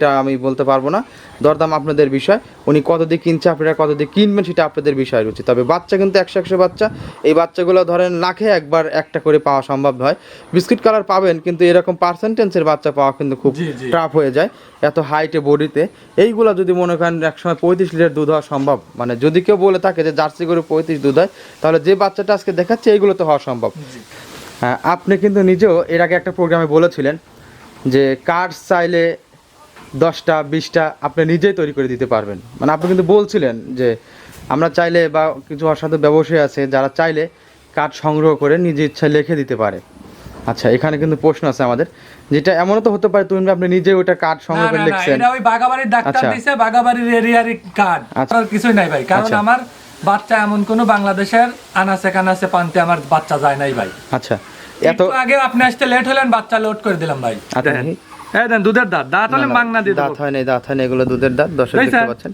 এটা আমি বলতে পারব না। দরদাম আপনাদের বিষয়। উনি কত দিয়ে কিনছে আপনারা কত দিয়ে কিনবেন সেটা আপনাদের বিষয় রয়েছে। তবে বাচ্চা কিন্তু একশো একশো বাচ্চা। এই বাচ্চাগুলো ধরেন লাখে একবার একটা করে পাওয়া সম্ভব হয় বিস্কিট কালার পাবেন কিন্তু এরকম পার্সেন্টেন্সের বাচ্চা পাওয়া কিন্তু খুব। টাফ হয়ে যায় এত হাইটে বডিতে এইগুলো যদি মনে করেন একসময় পঁয়ত্রিশ লিটার দুধ হওয়া সম্ভব। মানে যদি কেউ বলে থাকে যে জার্সি গরু পঁয়ত্রিশ দুধ হয় তাহলে যে বাচ্চাটা আজকে দেখাচ্ছে এইগুলো তো হওয়া সম্ভব। হ্যাঁ আপনি কিন্তু নিজেও এর আগে একটা প্রোগ্রামে বলেছিলেন যে কার্ড চাইলে দশটা বিশটা আপনি নিজেই তৈরি করে দিতে পারবেন মানে আপনি কিন্তু বলছিলেন যে আমরা চাইলে বা কিছু অসাধু ব্যবসায়ী আছে যারা চাইলে কার্ড সংগ্রহ করে নিজে ইচ্ছা লিখে দিতে পারে আচ্ছা এখানে কিন্তু প্রশ্ন আছে আমাদের যেটা এমনও তো হতে পারে তুমি আপনি নিজে ওটা কার্ড সংগ্রহ করে না লিখছেন এটা ওই বাগাবাড়ির ডাক্তার আচ্ছা। দিছে বাগাবাড়ির এরিয়ার কার্ড আচ্ছা। আর কিছুই নাই ভাই কারণ আচ্ছা। আমার বাচ্চা এমন কোনো বাংলাদেশের আনাসে কানাসে পান্তে আমার বাচ্চা যায় নাই ভাই আচ্ছা এত আগে আপনি আসতে লেট হলেন বাচ্চা লোড করে দিলাম ভাই আচ্ছা। এই দেন দুধের দাঁত। দাঁত হলে দিয়ে দাঁত হয় দাঁত হয় না এগুলো দুধের দাঁত দর্শক দেখতে পাচ্ছেন।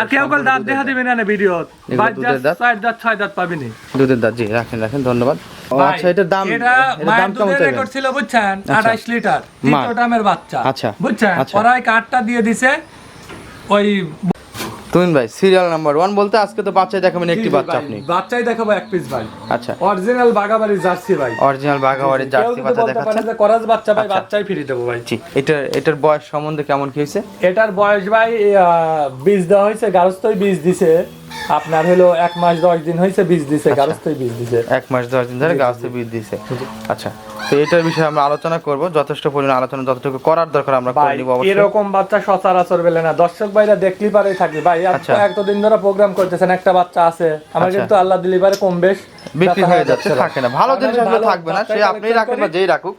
আর কেউ কাল দাঁত দেখা দিবেন না ভিডিও। দুধের দাঁত? ছয় দাঁত ছয় দাঁত পাবিনি দুধের দাঁত জি রাখেন রাখেন ধন্যবাদ। আচ্ছা এটার দাম এটা দাম কেমন রেকর্ড ছিল বুঝছেন? আচ্ছা। 28 লিটার মা। তিনটামের বাচ্চা আচ্ছা। বুঝছেন? আচ্ছা। ওরা ওই কার্ডটা দিয়ে দিছে ওই তুমিন ভাই সিরিয়াল নাম্বার ওয়ান বলতে আজকে তো বাচ্চাই দেখাবেন একটি বাচ্চা আপনি। বাচ্চাই দেখাবো এক পিস ভাই। আচ্ছা। অরিজিনাল বাগাবাড়ি জার্সি ভাই। অরিজিনাল বাগাবাড়ির জার্সি বাচ্চা দেখাচ্ছেন করাজ বাচ্চা ভাই আচ্ছা। বাচ্চাই ফ্রি দেবো ভাই। জি এটার এটার বয়স সম্বন্ধে কেমন কি হয়েছে? এটার বয়স ভাই বীজ দেওয়া হয়েছে গারস্থই বীজ দিছে। আপনার হলো এক মাস দশ দিন হয়েছে বীজ দিছে গাছতে বীজ দিছে। এক মাস দশ দিন ধরে গাছতে বীজ দিছে। আচ্ছা তো এটার বিষয়ে আমরা আলোচনা করব। যথেষ্ট পরিমাণ আলোচনা যতটুকু করার দরকার আমরা করে নিব অবশ্যই। এরকম বাচ্চা সচরাচর বেলে না। দর্শক ভাইরা দেখলি পারে থাকি। ভাই আচ্ছা। এতদিন ধরে প্রোগ্রাম করতেছেন একটা বাচ্চা আছে। আমার আচ্ছা। কিন্তু আল্লাহ দিলি পারে কম বেশ। বিক্রি হয়ে যাচ্ছে থাকে না। ভালো কারণ জিনিস আসলে থাকবে না সে আপনি রাখুন বা যেই রাখুক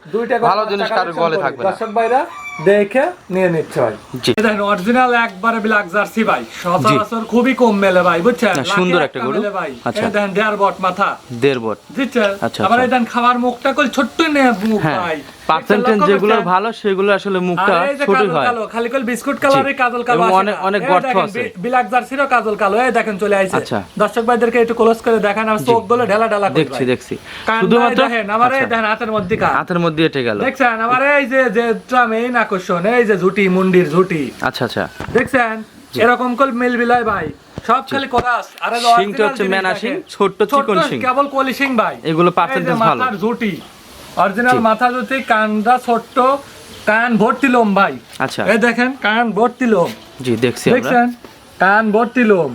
ভালো জিনিস কারোর গলে থাকবে না। দর্শক ভাইরা দেখে নিয়ে নিচ্ছে ভাই। দেখেন অরিজিনাল একবারে ব্ল্যাক জার্সি ভাই। সচরাচর খুবই কম মেলে ভাই বুঝছেন? না, সুন্দর একটা গরু। আচ্ছা। দেখেন দেড় বট মাথা। দেড় বট। বুঝছেন? আচ্ছা, আবার দেখেন খাবার মুখটা ছোট্ট নে মুখ হ্যাঁ। ভাই। পার্সেন্টেজ যেগুলো ভালো সেগুলো আসলে মুখটা এই কাজল হয়। খালি কল বিস্কুট কালারে কাজল কালো অনেক- অনেক গর্ত আছে। বি- বিলাক জার্সিরও কাজল কালো এই দেখেন চলে আইছে। আচ্ছা। দর্শক ভাইদেরকে একটু ক্লোজ করে দেখান আর চোখগুলো ঢেলা ঢেলা করে দেখছি দেখছি। শুধুমাত্র দেখেন আমার এই আচ্ছা, দেখেন হাতের মধ্যে কান হাতের মধ্যে এটে গেল। দেখছেন আমার এই যে যে মেইন আকর্ষণ এই যে ঝুটি মুন্ডির ঝুটি। আচ্ছা আচ্ছা। দেখছেন? এরকম কল মিল বিলাই ভাই। সব খালি কোরাস আর এই original হচ্ছে মেনা ছোট্ট চিকন শিং। কেবল কলি শিং ভাই। এগুলো এই percentage ভালো। ঝুটি। অরিজিনাল মাথা ঝুটি কানটা ছোট্ট কান ভর্তি লোম ভাই। আচ্ছা। এই দেখেন কান ভর্তি লোম। জি দেখছি দেখছেন? কান ভর্তি লোম।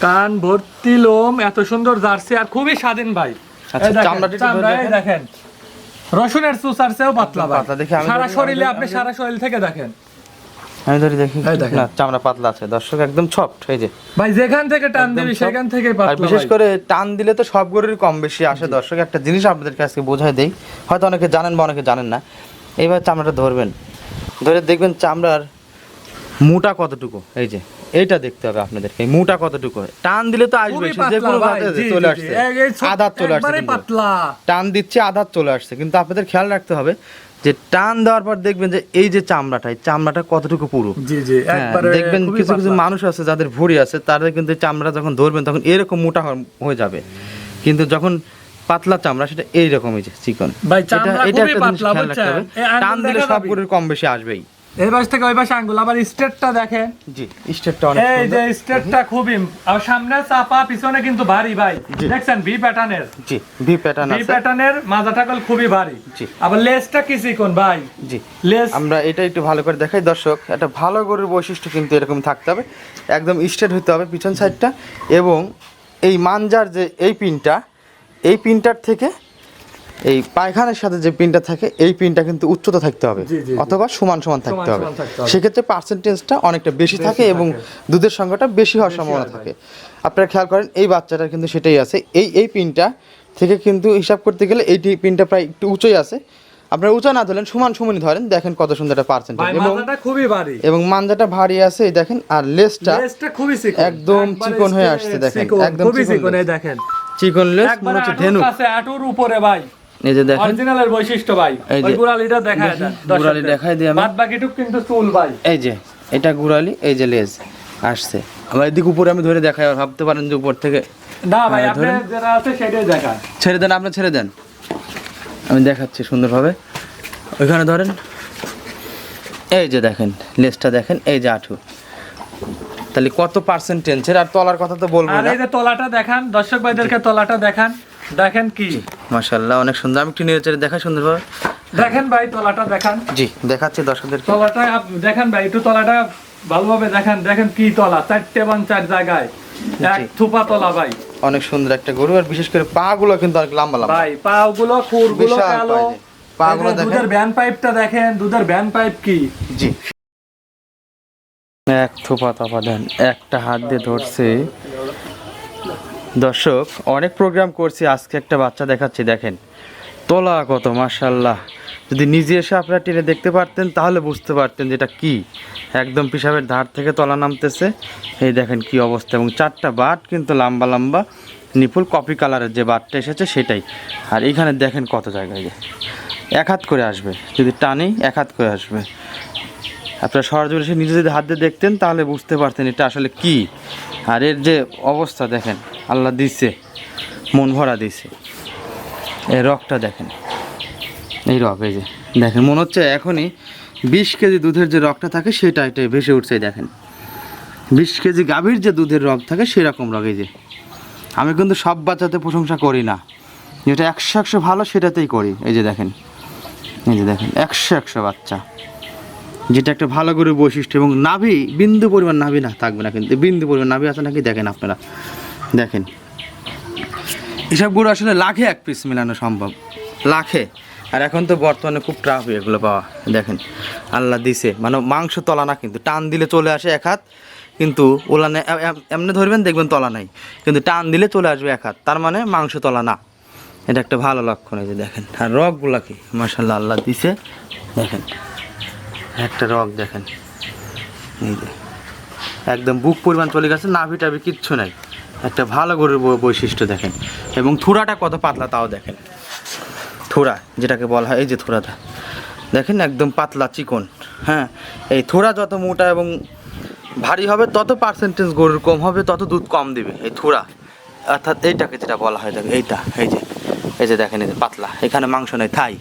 কান ভর্তি লোম এত সুন্দর জার্সি আর খুবই স্বাধীন ভাই। আচ্ছা, দেখেন, রসুনের সুসার চেয়েও পাতলা ভাই। সারা শরীরে আপনি সারা শরীর থেকে দেখেন। আমি ধরি দেখি। না চামড়া পাতলা আছে। দর্শক একদম সফট এই যে। ভাই যেখান থেকে টান দিবি সেখান থেকে পাতলা বিশেষ করে টান দিলে তো সব গরুরই কম বেশি আসে। দর্শক একটা জিনিস আপনাদের কাছে বোঝাই দেই। হয়তো অনেকে জানেন বা অনেকে জানেন না। এইবার চামড়াটা ধরবেন। ধরে দেখবেন চামড়ার মুটা কতটুকু? এই যে এইটা দেখতে হবে আপনাদেরকে। এই মুটা কতটুকু? টান দিলে তো আসবে যে কোনো চলে আসছে। আধার চলে আসছে টান দিচ্ছে আধার চলে আসছে। কিন্তু আপনাদের খেয়াল রাখতে হবে যে টান দেওয়ার পর দেখবেন যে এই যে চামড়াটা এই চামড়াটা কতটুকু পুরু। জি জি হ্যাঁ, দেখবেন কিছু কিছু মানুষ আছে যাদের ভুঁড়ি আছে তাদের কিন্তু চামড়া যখন ধরবেন তখন এরকম মোটা হয়ে যাবে। কিন্তু যখন পাতলা চামড়া সেটা এইরকমই যে চিকন। ভাই, এটা এটা একটা জিনিস পাতলা, খেয়াল রাখতে হবে। টান দিলে দেখা সব যাবে। কম বেশি আসবেই। এই পাশ থেকে ওই পাশে আঙ্গুল আবার স্টেটটা দেখেন। জি স্টেটটা অনেক এই যে স্টেটটা খুবই আর সামনে চাপা পিছনে কিন্তু ভারী ভাই। দেখছেন ভি প্যাটার্নের জি ভি প্যাটার্ন ভি প্যাটার্নের মাজাটা কল খুবই ভারী। জি। আবার লেজটা কি চিকন ভাই? জি। লেজ আমরা এটা একটু ভালো করে দেখাই। দর্শক একটা ভালো গরুর বৈশিষ্ট্য কিন্তু এরকম থাকতে হবে। একদম স্টেট হতে হবে পিছন সাইডটা এবং এই মানজার যে এই পিনটা এই পিনটার থেকে এই পায়খানার সাথে যে পিনটা থাকে এই পিনটা কিন্তু উচ্চতা থাকতে হবে। অথবা সমান সমান থাকতে হবে। সেক্ষেত্রে পার্সেন্টেজটা অনেকটা বেশি থাকে এবং দুধের সংখ্যাটা বেশি হওয়ার সম্ভাবনা থাকে। আপনারা খেয়াল করেন এই বাচ্চাটার কিন্তু সেটাই আছে। এই এই পিনটা থেকে কিন্তু হিসাব করতে গেলে এইটি পিনটা প্রায় একটু উঁচুই আছে। আপনারা উঁচা না ধরেন সমান সমানই ধরেন দেখেন কত সুন্দর একটা পার্সেন্টেজ এবং খুবই ভারী। এবং মানজাটা ভারী আছে এই দেখেন আর লেসটা লেজটা খুবই চিকন। একদম চিকন হয়ে আসছে দেখেন, একদম খুবই চিকন দেখেন। চিকন লেস মনে হচ্ছে ধেনু কাছে আটুর উপরে ভাই। এই যে দেখেন। অরিজিনালের বৈশিষ্ট্য ভাই। এই ওই যে- গুড়ালিটা দেখায় দেখি, গুড়ালি দেখাই দিই আমি। বাদ বাকিটুক কিন্তু চুল ভাই। এই যে এটা এই যে লেজ আসছে। আবার এদিক উপরে আমি ধরে দেখাই আর ভাবতে পারেন যে উপর থেকে না ভাই ধরেন। যেটা আছে সেটাই দেখায়। ছেড়ে দেন আপনি ছেড়ে দেন। আমি দেখাচ্ছি সুন্দরভাবে। ওইখানে ধরেন। এই যে দেখেন লেজটা দেখেন এই যে আঠু। তাহলে কত পার্সেন্ট টেনছেন আর তলার কথা তো বলব আর এই যে তলাটা দেখান দর্শক ভাইদেরকে তলাটা দেখান। দেখেন কি? মাশাল্লাহ অনেক সুন্দর। আমি একটু চেড়ে দেখা সুন্দরভাবে। দেখেন ভাই তলাটা দেখান। জি দেখাচ্ছি দর্শকদেরকে। তলাটা দেখেন ভাই একটু তলাটা ভালোভাবে দেখেন। দেখেন কি তলা চারটে বান চার জায়গায়। এক। থুপা তলা ভাই। অনেক সুন্দর একটা গরু আর বিশেষ করে পা গুলো কিন্তু অনেক লম্বা লম্বা। ভাই পাও গুলো খুরগুলো কালো। এই যে। দেখেন। দুধের ভ্যান পাইপটা দেখেন দুধের ভ্যান পাইপ কি? জি। এক থোপা তপা দেন একটা হাত দিয়ে ধরছে। দর্শক, অনেক প্রোগ্রাম করছি, আজকে একটা বাচ্চা দেখাচ্ছি, দেখেন। তোলা কত মাশাল্লাহ যদি নিজে এসে আপনারা টেনে দেখতে পারতেন, তাহলে বুঝতে পারতেন যেটা কি। একদম পিসাবের ধার থেকে তলা নামতেছে। এই দেখেন কি অবস্থা, এবং চারটা বাট কিন্তু লম্বা লম্বা, নিপুল কপি কালারের যে বাটটা এসেছে, সেটাই। আর এখানে দেখেন কত জায়গায় এক হাত করে আসবে। যদি টানি, এক হাত করে আসবে। আপনারা সরাসরি এসে নিজে যদি হাত দিয়ে দেখতেন, তাহলে বুঝতে পারতেন এটা আসলে কি। আর এর যে অবস্থা, দেখেন। আল্লাহ দিচ্ছে মন ভরা দিছে। এই রকটা দেখেন। এই রক এই যে, দেখেন, মনে হচ্ছে এখনই বিশ কেজি দুধের যে রকটা থাকে, সেটা এটাই ভেসে উঠছে দেখেন। বিশ কেজি গাভীর যে দুধের রক থাকে, সেরকম রক এই যে। আমি কিন্তু সব বাচ্চাতে প্রশংসা করি না। যেটা একশো একশো ভালো, সেটাতেই করি। এই যে দেখেন, এই যে দেখেন, একশো একশো বাচ্চা। যেটা একটা ভালো করে বৈশিষ্ট্য, এবং নাভি, বিন্দু পরিমাণ নাভি না, থাকবে না কিন্তু, বিন্দু পরিমাণ নাভি আছে নাকি দেখেন আপনারা। দেখেন। এসব গরু আসলে লাখে এক পিস মেলানো সম্ভব। লাখে? আর এখন তো বর্তমানে খুব ট্রাফ এগুলো পাওয়া। দেখেন আল্লাহ দিছে। মানে মাংস তলা না কিন্তু টান দিলে চলে আসে এক হাত কিন্তু ওলানে এমনি ধরবেন দেখবেন তলা নাই। কিন্তু টান দিলে চলে আসবে এক হাত তার মানে মাংস তলা না। এটা একটা ভালো লক্ষণ এই যে দেখেন। আর রকগুলা কি? মার্শাল্লাহ আল্লাহ দিছে। দেখেন একটা রক দেখেন। এই যে একদম বুক পরিমাণ চলে গেছে নাভি টাভি কিচ্ছু নাই। একটা ভালো গরুর বৈশিষ্ট্য দেখেন। এবং থুরাটা কত পাতলা তাও দেখেন। থোড়া যেটাকে বলা হয়, এই যে থোড়াটা দেখেন একদম পাতলা চিকন। হ্যাঁ এই থোড়া যত মোটা এবং ভারী হবে, তত পার্সেন্টেজ গরুর কম হবে, তত দুধ কম দিবে। এই থোড়া অর্থাৎ এইটাকে যেটা বলা হয়, দেখেন, এইটা, এই যে এই যে দেখেন, এই যে পাতলা। এখানে মাংস নেই, থাই,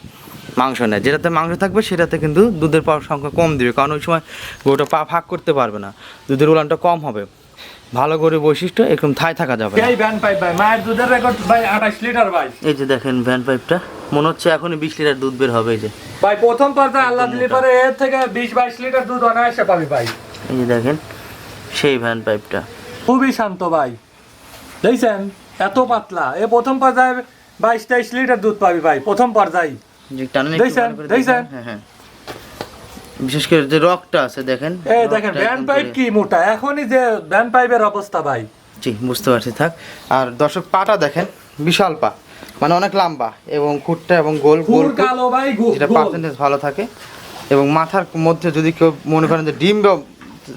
মাংস নেয় যেটাতে মাংস থাকবে, সেটাতে কিন্তু দুধের পাওয়ার সংখ্যা কম দিবে। কারণ ওই সময় গরুটা পা ফাঁক করতে পারবে না। দুধের উলানটা কম হবে। ভালো করে বৈশিষ্ট্য এরকম থাই থাকা যাবে এই ভ্যান পাইপ ভাই মায়ের দুধের রেকর্ড ভাই আঠাশ লিটার ভাই। এই যে দেখেন ভ্যান পাইপটা মনে হচ্ছে এখনই বিশ লিটার দুধ বের হবে এই যে। ভাই প্রথম পর্যায়ে আল্লাহ দিলে পরে এর থেকে বিশ বাইশ লিটার দুধ অনায়াসে পাবি ভাই। এই যে দেখেন সেই ভ্যান পাইপটা খুবই শান্ত ভাই। দেখছেন? এত পাতলা। এ প্রথম পর্যায়ে বাইশ তেইশ লিটার দুধ পাবি ভাই প্রথম পর্যায়ে। দেখছেন? দেখছেন? হ্যাঁ হ্যাঁ। বিশেষ করে যে রকটা আছে দেখেন। এই দেখেন একদম পাইপ কি মোটা? এখনই যে ভ্যান পাইপের অবস্থা ভাই। জি বুঝতে পারছি থাক। আর দর্শক পাটা দেখেন বিশাল পা। মানে অনেক লম্বা এবং খুঁটটা এবং গোল গোল কালো ভাই গো- যেটা পার্সেন্টেজ ভালো থাকে। এবং মাথার মধ্যে যদি কেউ মনে করেন যে ডিম বা-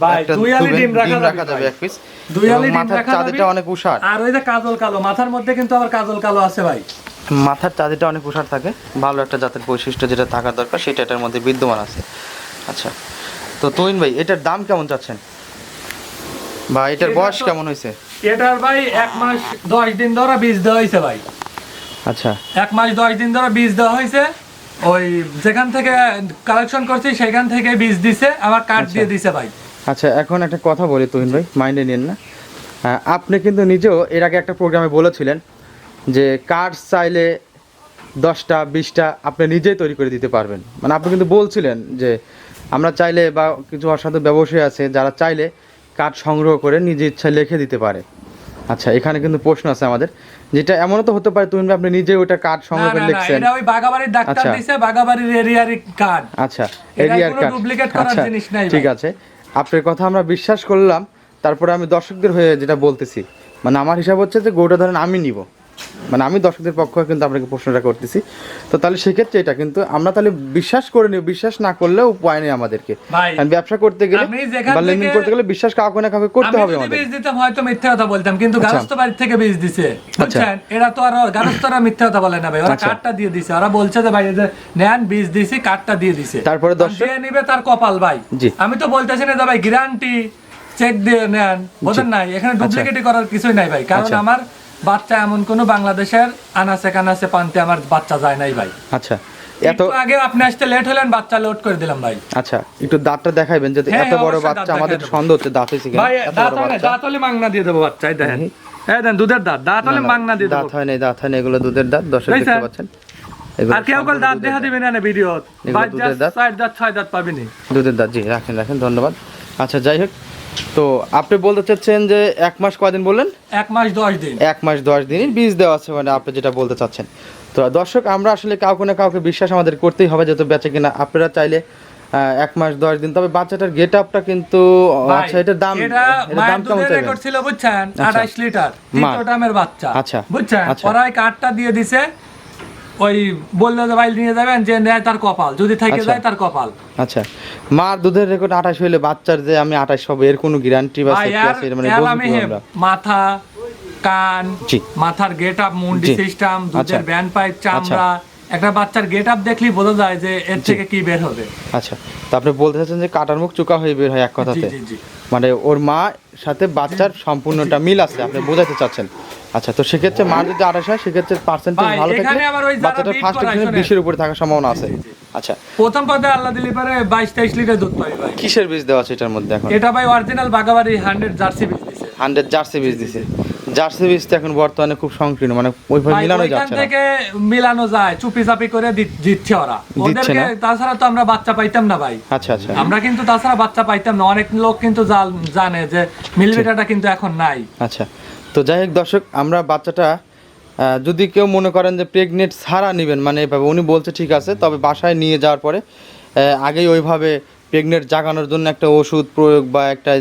ভাই, দুই আলি ডিম রাখা যাবে। এক পিস দুই আলি ডিম রাখা চাঁদিটা যাবে। অনেক উষার আর ওই যে কাজল কালো মাথার মধ্যে কিন্তু আবার কাজল কালো আছে ভাই। মাথার চাঁদিটা অনেক উষার থাকে। ভালো একটা জাতের বৈশিষ্ট্য যেটা থাকার দরকার সেটা এটার মধ্যে বিদ্যমান আছে। আচ্ছা। তো তৈন ভাই এটার দাম কেমন চাচ্ছেন? বা এটার বয়স কেমন হয়েছে? এটার ভাই এক মাস দশ দিন ধরে বীজ দেওয়া হয়েছে ভাই। আচ্ছা। এক মাস দশ দিন ধরে বীজ দেওয়া হয়েছে। ওই যেখান থেকে কালেকশন করছি সেখান থেকে বীজ দিছে আবার কাঠ দিয়ে দিছে ভাই। আচ্ছা এখন একটা কথা বলি তুহিন ভাই মাইন্ডে নিন না। আপনি কিন্তু নিজেও এর আগে একটা প্রোগ্রামে বলেছিলেন যে কার্ড চাইলে দশটা বিশটা আপনি নিজেই তৈরি করে দিতে পারবেন। মানে আপনি কিন্তু বলছিলেন যে আমরা চাইলে বা কিছু অসাধু ব্যবসায়ী আছে যারা চাইলে কার্ড সংগ্রহ করে নিজে ইচ্ছা লিখে দিতে পারে। আচ্ছা এখানে কিন্তু প্রশ্ন আছে আমাদের যেটা এমনও তো হতে পারে তুমি আপনি নিজে ওটা কার্ড সংগ্রহ করে লিখছেন। এটা ওই বাগাবাড়ির ডাক্তার আচ্ছা। দিছে বাগাবাড়ির এরিয়ারি কার্ড আচ্ছা এরিয়ার কার্ড duplicate করার আচ্ছা জিনিস নাই ঠিক আছে। আপনার কথা আমরা বিশ্বাস করলাম তারপরে আমি দর্শকদের হয়ে যেটা বলতেছি। মানে আমার হিসাব হচ্ছে যে গোটা ধরেন আমি নিব। মানে আমি দর্শকদের পক্ষ কিন্তু আপনাকে প্রশ্নটা করতেছি। তো তাহলে সেক্ষেত্রে এটা কিন্তু আমরা তাহলে বিশ্বাস করে নিব বিশ্বাস না করলেও উপায় নেই আমাদেরকে। কারণ ব্যবসা করতে গেলে বা লেনদেন করতে গেলে বিশ্বাস কাউকে না কাউকে করতে হবে আমাদের। বীজ দিতাম হয়তো মিথ্যা কথা বলতাম কিন্তু আচ্ছা। গারস্থ বাড়ির থেকে বীজ দিছে। বুঝছেন? এরা তো আর গারস্থরা মিথ্যা কথা বলে না ভাই ওরা আচ্ছা। কার্ডটা দিয়ে দিছে। ওরা বলছে যে ভাই যে নেন বীজ দিছি কার্ডটা দিয়ে দিছে। তারপরে দর্শক- যে নিবে তার কপাল ভাই। আমি তো বলতেছি না ভাই গ্যারান্টি চেক দিয়ে নেন। বোঝেন নাই? এখানে ডুপ্লিকেটই করার কিছুই নাই ভাই। কারণ আচ্ছা। আমার বাচ্চা এমন কোন বাংলাদেশের আনাচে কানাচে পান্তে আমার বাচ্চা যায় নাই ভাই। আচ্ছা এত আগে আপনি আসতে লেট হলেন বাচ্চা লোড করে দিলাম ভাই। আচ্ছা একটু দাঁতটা যে হ্যাঁ, এত বড় বাচ্চা আমাদের সন্দেহ হচ্ছে দাঁত হয়েছে কিনা ভাই দাঁত হয় বাচ্চা। দাঁত হলে মাংনা দিয়ে দেবো বাচ্চা দেখেন এই দেন দুধের দাঁত দাঁত হলে মাংনা দিয়ে দেবো। দাঁত হয় নাই দাঁত হয় না এগুলো দুধের দাঁত দর্শক দেখতে পাচ্ছেন। আর কেউ সম্পূর্ণ দাঁত দেখা দিবেন না ভিডিও দুধের দাঁত ছয় দাঁত পাবিনি। দুধের দাঁত জি রাখেন রাখেন ধন্যবাদ। আচ্ছা যাই হোক তো আপনি বলতে চাচ্ছেন যে এক মাস কয়দিন বললেন? এক মাস দশ দিন। এক মাস দশ দিনের বীজ দেওয়া আছে মানে আপনি যেটা বলতে চাচ্ছেন। তো দর্শক আমরা আসলে কাউকে না কাউকে বিশ্বাস আমাদের করতেই হবে যেহেতু বেঁচে কিনা। আপনারা চাইলে এক মাস দশ দিন। তবে বাচ্চাটার গেট আপটা কিন্তু আচ্ছা এটার দাম এটা মায়ের দাম কেমন ছিল বুঝছেন? আচ্ছা। 28 লিটার। বাচ্চা আচ্ছা। বুঝছেন? আচ্ছা। ওরা ওই কার্ডটা দিয়ে দিছে ওই বললে যে বাইল নিয়ে যাবেন যে নেয় তার কপাল। যদি থেকে আচ্ছা। যায় তার কপাল। আচ্ছা। মার দুধের রেকর্ড আঠাশ হইলে বাচ্চার যে আমি আঠাশ হবে এর কোনো গ্যারান্টি বা সেফটি আছে? মানে আমি? মাথা কান মাথার গেট আপ মুন্ডি সিস্টেম দুধের আচ্ছা। ব্যান্ড পাইপ চামড়া একটা বাচ্চার গেট আপ দেখলেই বোঝা যায় যে এর থেকে কি বের হবে। আচ্ছা তো আপনি বলতে চাচ্ছেন যে কাটার মুখ চুকা হয়ে বের হয় এক কথাতে? জি জি। মানে ওর মা সাথে বাচ্চার সম্পূর্ণটা মিল আছে আপনি বোঝাতে চাচ্ছেন। আচ্ছা তো সেক্ষেত্রে মার যদি আঠাশ হয় সেক্ষেত্রে পার্সেন্টেজ ভাই, ভালো থাকলে এখানে আবার ওই যারা বাচ্চাটার beat ফার্স্ট করায়, শোনেন। বিশের উপরে থাকার সম্ভাবনা আছে। আচ্ছা। প্রথম পদে আল্লাহ দিলে পারে বাইশ তেইশ লিটার দুধ পাই ভাই। কিসের বীজ দেওয়া আছে এটার মধ্যে এখন? এটা ভাই অরিজিনাল বাগাবাড়ি হান্ড্রেড জার্সি বীজ দিছে। হান্ড্রেড জার্সি বীজ দিছে। জার্সি বীজ এখন বর্তমানে খুব সংকীর্ণ মানে ওইভাবে মিলানো যাচ্ছে না। থেকে মিলানো যায় চুপি চাপি করে দিচ্ছে ওরা। ওদেরকে তাছাড়া তো আমরা বাচ্চা পাইতাম না ভাই। আচ্ছা আচ্ছা। আমরা কিন্তু তাছাড়া বাচ্চা পাইতাম না অনেক লোক কিন্তু জানে যে মিলবিটাটা কিন্তু এখন নাই। আচ্ছা তো যাই হোক দর্শক আমরা বাচ্চাটা যদি কেউ মনে করেন যে প্রেগনেন্ট ছাড়া নেবেন মানে এভাবে উনি বলছে ঠিক আছে তবে বাসায় নিয়ে যাওয়ার পরে আগেই ওইভাবে প্রেগনেন্ট জাগানোর জন্য একটা ওষুধ প্রয়োগ বা একটা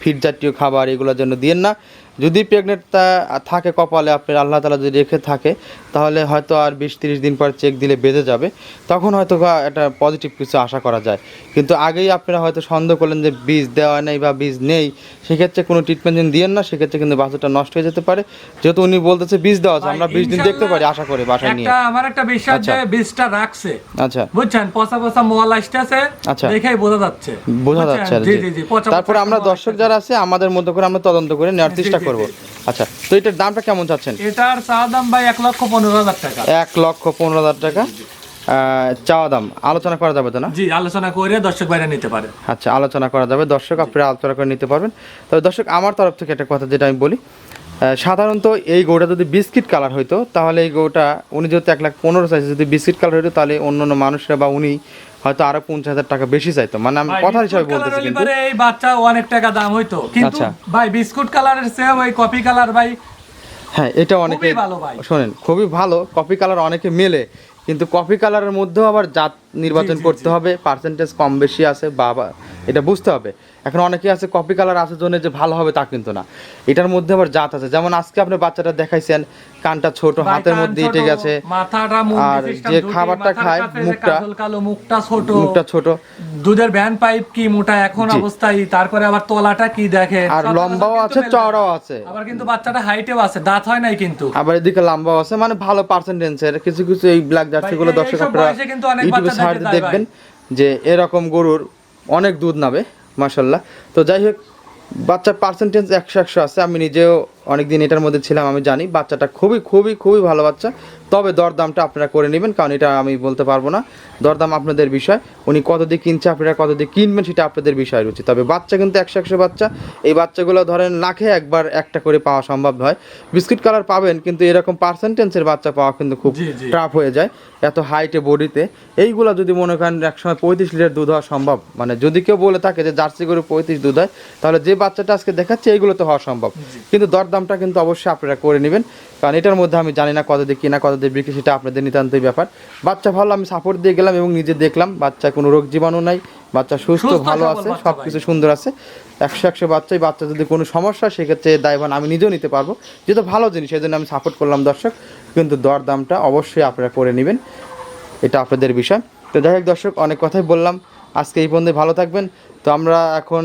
ফিট জাতীয় খাবার এগুলোর জন্য দিয়েন না। যদি প্রেগনেন্টটা থাকে কপালে আপনার আল্লাহ তালা যদি রেখে থাকে তাহলে হয়তো আর বিশ তিরিশ দিন পর চেক দিলে বেঁধে যাবে। তখন হয়তো একটা পজিটিভ কিছু আশা করা যায়। কিন্তু আগেই আপনারা হয়তো সন্দেহ করলেন যে বীজ দেওয়া নেই বা বীজ নেই সেক্ষেত্রে কোনো ট্রিটমেন্ট যদি দিয়েন না সেক্ষেত্রে কিন্তু বাচ্চাটা নষ্ট হয়ে যেতে পারে। যেহেতু উনি বলতেছে বীজ দেওয়া আছে আমরা বিশ দিন দেখতে পারি আশা করি বাসায় নিয়ে। আমার একটা বিশ্বাস আচ্ছা। যে বীজটা রাখছে আচ্ছা। বুঝছেন? পচা পচা মোয়াল আসতেছে আচ্ছা। দেখেই বোঝা যাচ্ছে। বোঝা যাচ্ছে জি জি জি তারপরে আমরা দর্শক যারা আছে আমাদের মধ্যে করে আমরা তদন্ত করে নেওয়ার চেষ্টা করব। আচ্ছা তো এটার দামটা কেমন চাচ্ছেন? এটার চা দাম ভাই এক লক্ষ পনেরো হাজার টাকা। এক লক্ষ পনেরো হাজার টাকা। চাওয়া দাম আলোচনা করা যাবে তো না? জি আলোচনা করে দর্শক বাইরে নিতে পারে। আচ্ছা আলোচনা করা যাবে। দর্শক আপনারা আলোচনা করে নিতে পারবেন। তবে দর্শক আমার তরফ থেকে একটা কথা যেটা আমি বলি সাধারণত এই গৌটা যদি বিস্কিট কালার হইতো তাহলে এই গৌটা উনি যেহেতু এক লাখ পনেরো চাইছে যদি বিস্কিট কালার হইতো তাহলে অন্য অন্য মানুষরা বা উনি হয়তো আরও পঞ্চাশ হাজার টাকা বেশি চাইতো। মানে আমি কথা হিসাবে বলতেছি কিন্তু এই বাচ্চা অনেক টাকা দাম হইতো। কিন্তু আচ্ছা। ভাই বিস্কুট কালারের চেয়ে ওই কফি কালার ভাই হ্যাঁ এটা অনেকে ভালো ভাই। শোনেন খুবই ভালো। কপি কালার অনেকে মেলে। কিন্তু কপি কালারের মধ্যেও আবার জাত নির্বাচন করতে হবে। পার্সেন্টেজ কম বেশি আছে বাবা বা- এটা বুঝতে হবে। এখন অনেকে আছে কপি কালার আছে জন্য যে ভালো হবে তা কিন্তু না। এটার মধ্যে আবার জাত আছে। যেমন আজকে আপনি বাচ্চাটা দেখাইছেন কানটা ছোট হাতের মধ্যে মাথাটা মুন্ডি আর যে খাবারটা খায়, মুখটা- কালো মুখটা ছোট। মুখটা ছোট। দুধের ভ্যান পাইপ কি মোটা এখন অবস্থায়? তারপরে আবার তলাটা কি দেখে আর লম্বাও আছে চওড়াও আছে। আবার কিন্তু বাচ্চাটা হাইটেও আছে দাঁত হয় নাই কিন্তু। আবার এদিকে লম্বাও আছে মানে ভালো পার্সেন্টেন্সের কিছু কিছু এই ব্ল্যাক জার্সি গুলো দর্শক আপনারা ইউটিউবে সার্চ দেখবেন যে এরকম গরুর অনেক দুধ নাবে মাসাল্লাহ তো যাই হোক, বাচ্চার পার্সেন্টেজ একশো একশো আছে। আমি নিজেও অনেকদিন এটার মধ্যে ছিলাম, আমি জানি বাচ্চাটা খুবই খুবই খুবই ভালো বাচ্চা। তবে দরদামটা আপনারা করে নেবেন কারণ এটা আমি বলতে পারব না। দরদাম আপনাদের বিষয় উনি কত দিয়ে কিনছে আপনারা কত দিয়ে কিনবেন সেটা আপনাদের বিষয় রয়েছে। তবে বাচ্চা কিন্তু একশো একশো বাচ্চা এই বাচ্চাগুলো ধরেন লাখে একবার একটা করে পাওয়া সম্ভব হয় বিস্কিট কালার পাবেন কিন্তু এরকম পার্সেন্টেন্সের বাচ্চা পাওয়া কিন্তু খুব। টাফ হয়ে যায় এত হাইটে বডিতে এইগুলো যদি মনে করেন একসময় পঁয়ত্রিশ লিটার দুধ হওয়া সম্ভব মানে যদি কেউ বলে থাকে যে জার্সি গরু পঁয়ত্রিশ দুধ হয় তাহলে যে বাচ্চাটা আজকে দেখাচ্ছে এইগুলো তো হওয়া সম্ভব। কিন্তু দরদামটা কিন্তু অবশ্যই আপনারা করে নেবেন কারণ এটার মধ্যে আমি জানি না কত দিয়ে কিনা কত দিয়ে বিক্রি সেটা আপনাদের নিতান্তই ব্যাপার। বাচ্চা ভালো আমি সাপোর্ট দিয়ে গেলাম এবং নিজে দেখলাম বাচ্চা কোনো রোগ জীবাণু নাই বাচ্চা সুস্থ ভালো আছে সব কিছু সুন্দর আছে। একশো একশো বাচ্চাই বাচ্চা যদি কোনো সমস্যা সেক্ষেত্রে দায়ভান আমি নিজেও নিতে পারব। যেহেতু ভালো জিনিস সেই জন্য আমি সাপোর্ট করলাম দর্শক। কিন্তু দর দামটা অবশ্যই আপনারা করে নেবেন এটা আপনাদের বিষয়। তো যাই হোক দর্শক অনেক কথাই বললাম। আজকে এই পর্যন্ত ভালো থাকবেন। তো আমরা এখন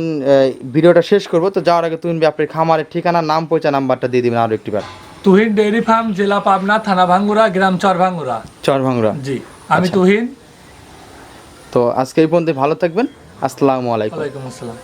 ভিডিওটা শেষ করব। তো যাওয়ার আগে তুমি আপনার খামারের ঠিকানা নাম পয়সা নাম্বারটা দিয়ে দিবেন আরও একটিবার। তুহিন ডেয়ারি ফার্ম জেলা পাবনা থানা ভাঙ্গুরা গ্রাম চর ভাঙ্গুরা। চর চরভাঙ্গুরা জি আমি আচ্ছা। তুহিন। তো আজকে এই পর্যন্ত ভালো থাকবেন। আসসালামু আলাইকুম। ওয়ালাইকুম আসসালাম।